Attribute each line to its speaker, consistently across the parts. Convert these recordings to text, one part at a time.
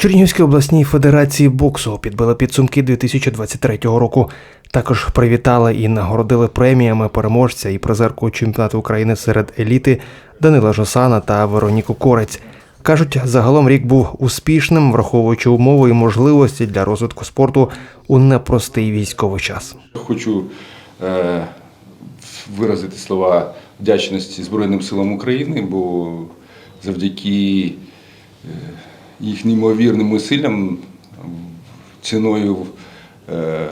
Speaker 1: Чернігівській обласній федерації боксу підбили підсумки 2023 року. Також привітали і нагородили преміями переможця і призерку чемпіонату України серед еліти Данила Жосана та Вероніку Корець. Кажуть, загалом рік був успішним, враховуючи умови і можливості для розвитку спорту у непростий військовий час.
Speaker 2: Хочу е, виразити слова вдячності Збройним силам України, бо завдяки е, їх неймовірним усиллям, ціною е,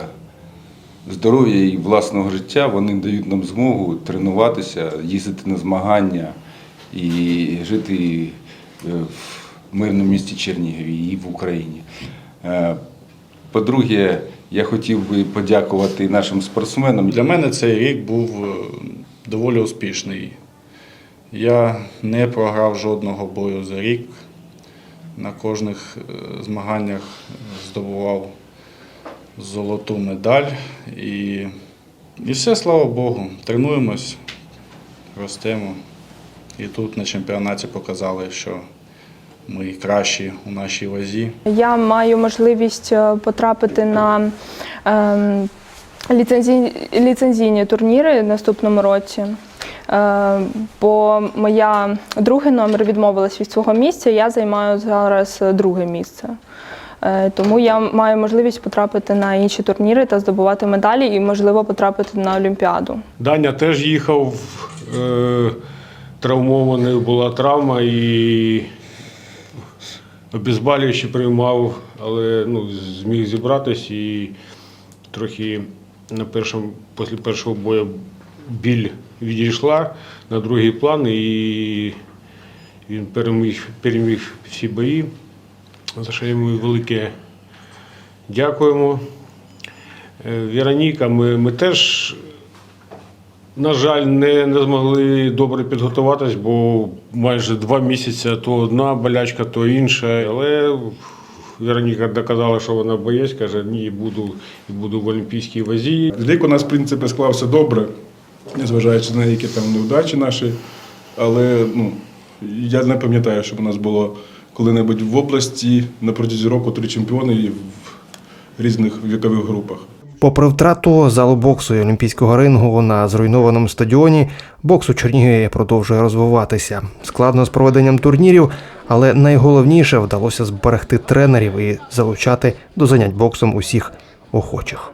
Speaker 2: здоров'я і власного життя вони дають нам змогу тренуватися, їздити на змагання і жити е, в мирному місті Чернігові і в Україні. Е, По-друге, я хотів би подякувати нашим спортсменам.
Speaker 3: Для мене цей рік був доволі успішний. Я не програв жодного бою за рік. На кожних е, змаганнях здобував золоту медаль. І, і все, слава Богу, тренуємось, ростемо. І тут на чемпіонаті показали, що ми кращі у нашій вазі.
Speaker 4: Я маю можливість е, потрапити на ем, ліцензійні турніри в наступному році. Е, бо моя другий номер відмовилась від свого місця, я займаю зараз друге місце. Е, Тому я маю можливість потрапити на інші турніри та здобувати медалі і, можливо, потрапити на Олімпіаду.
Speaker 5: Даня теж їхав, е, травмований була травма і обезболюючі приймав, але ну, зміг зібратись і трохи на першому, після першого бою біль відійшла на другий план і він переміг, переміг всі бої, за що йому велике дякуємо. Е, Вероніка, ми, ми теж на жаль, не, не змогли добре підготуватись, бо майже два місяці то одна болячка, то інша. Але Вероніка доказала, що вона боєць, каже, ні, буду, буду в Олімпійській вазі.
Speaker 6: Рік у нас, в принципі, склався добре, незважаючи на які там невдачі наші. Але ну, я не пам'ятаю, щоб у нас було коли-небудь в області на протязі року три чемпіони і в різних вікових групах.
Speaker 1: Попри втрату залу боксу і олімпійського рингу на зруйнованому стадіоні, бокс у Чернігові продовжує розвиватися. Складно з проведенням турнірів, але найголовніше вдалося зберегти тренерів і залучати до занять боксом усіх охочих.